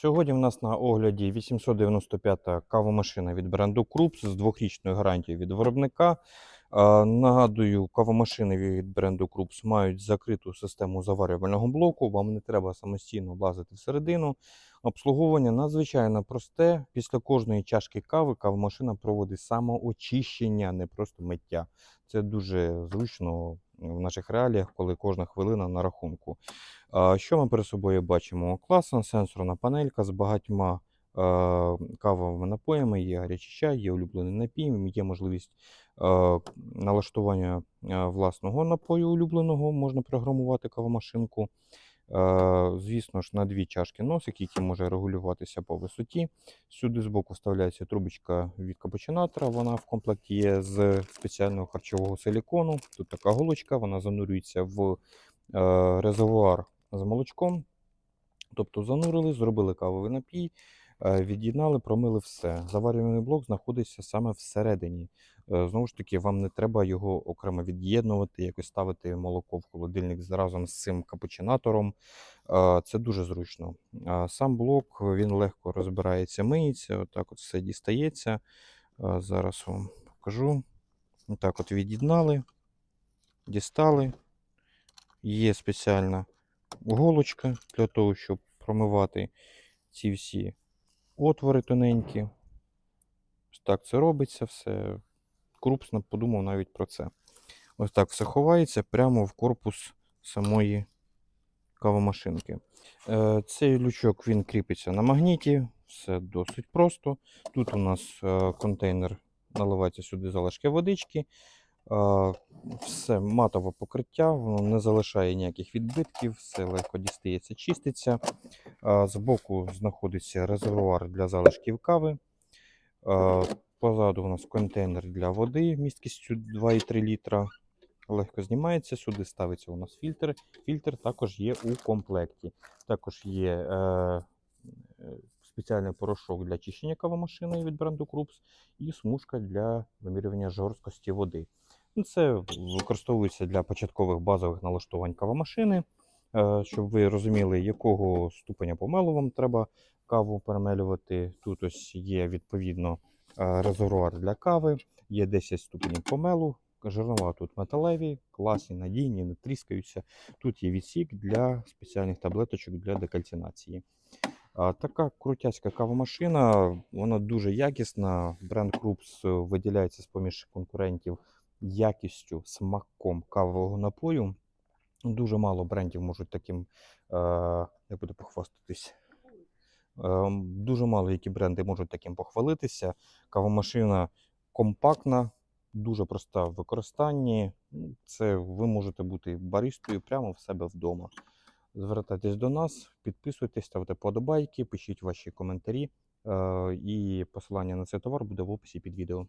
Сьогодні в нас на огляді 895-та кавомашина від бренду Krups з двохрічною гарантією від виробника. Нагадую, кавомашини від бренду Krups мають закриту систему заварювального блоку. Вам не треба самостійно влазити всередину. Обслуговування надзвичайно просте. Після кожної чашки кави кавомашина проводить самоочищення, не просто миття. Це дуже зручно в наших реаліях, коли кожна хвилина на рахунку. Що ми перед собою бачимо? Класна сенсорна панелька з багатьма кавовими напоями, є гарячий чай, є улюблений напій, є можливість налаштування власного напою улюбленого, можна програмувати кавомашинку. Е, Звісно ж, на дві чашки носик, який може регулюватися по висоті. Сюди збоку вставляється трубочка від капучинатора. Вона в комплекті є з спеціального харчового силікону. Тут така голочка, вона занурюється в е, резервуар з молочком. Тобто занурили, зробили кавовий напій, від'єднали, промили все. Заварювальний блок знаходиться саме всередині. Е, Знову ж таки, вам не треба його окремо від'єднувати, якось ставити молоко в холодильник разом з цим капучинатором. Е, Це дуже зручно. Сам блок він легко розбирається, миється, отак от все дістається. Е, Зараз вам покажу. Так от від'єднали, дістали. Є спеціальна голочка для того, щоб промивати ці всі отвори тоненькі. Ось так це робиться все. Крупс подумав навіть про це. Ось так все ховається прямо в корпус самої кавомашинки. Е, Цей лючок він кріпиться на магніті, все досить просто. Тут у нас е, контейнер наливається сюди залишки водички. Е, Все матове покриття, воно не залишає ніяких відбитків, все легко дістається, чиститься. Збоку знаходиться резервуар для залишків кави. Позаду у нас контейнер для води місткістю 2,3 літра. Легко знімається. Сюди ставиться у нас фільтр. Фільтр також є у комплекті. Також є е, е, спеціальний порошок для чищення кавомашини від бренду Krups і смужка для вимірювання жорсткості води. Це використовується для початкових базових налаштувань кавомашини, щоб ви розуміли, якого ступеня помелу вам треба каву перемелювати. Тут ось є відповідно е, резервуар для кави, є 10 ступенів помелу. Жернова тут металеві, класні, надійні, не тріскаються. Тут є відсік для спеціальних таблеточок для декальцинації. Така крутяцька кавомашина, вона дуже якісна. Бренд Krups виділяється з поміж конкурентів якістю, смаком кавового напою. Дуже мало брендів можуть таким, е, як буде похвастатись. Е, Дуже мало які бренди можуть таким похвалитися. Кавомашина компактна, дуже проста в використанні. Ну, Це ви можете бути баристою прямо в себе вдома. Звертайтесь до нас, підписуйтесь, ставте подобайки, пишіть ваші коментарі. е, І посилання на цей товар буде в описі під відео.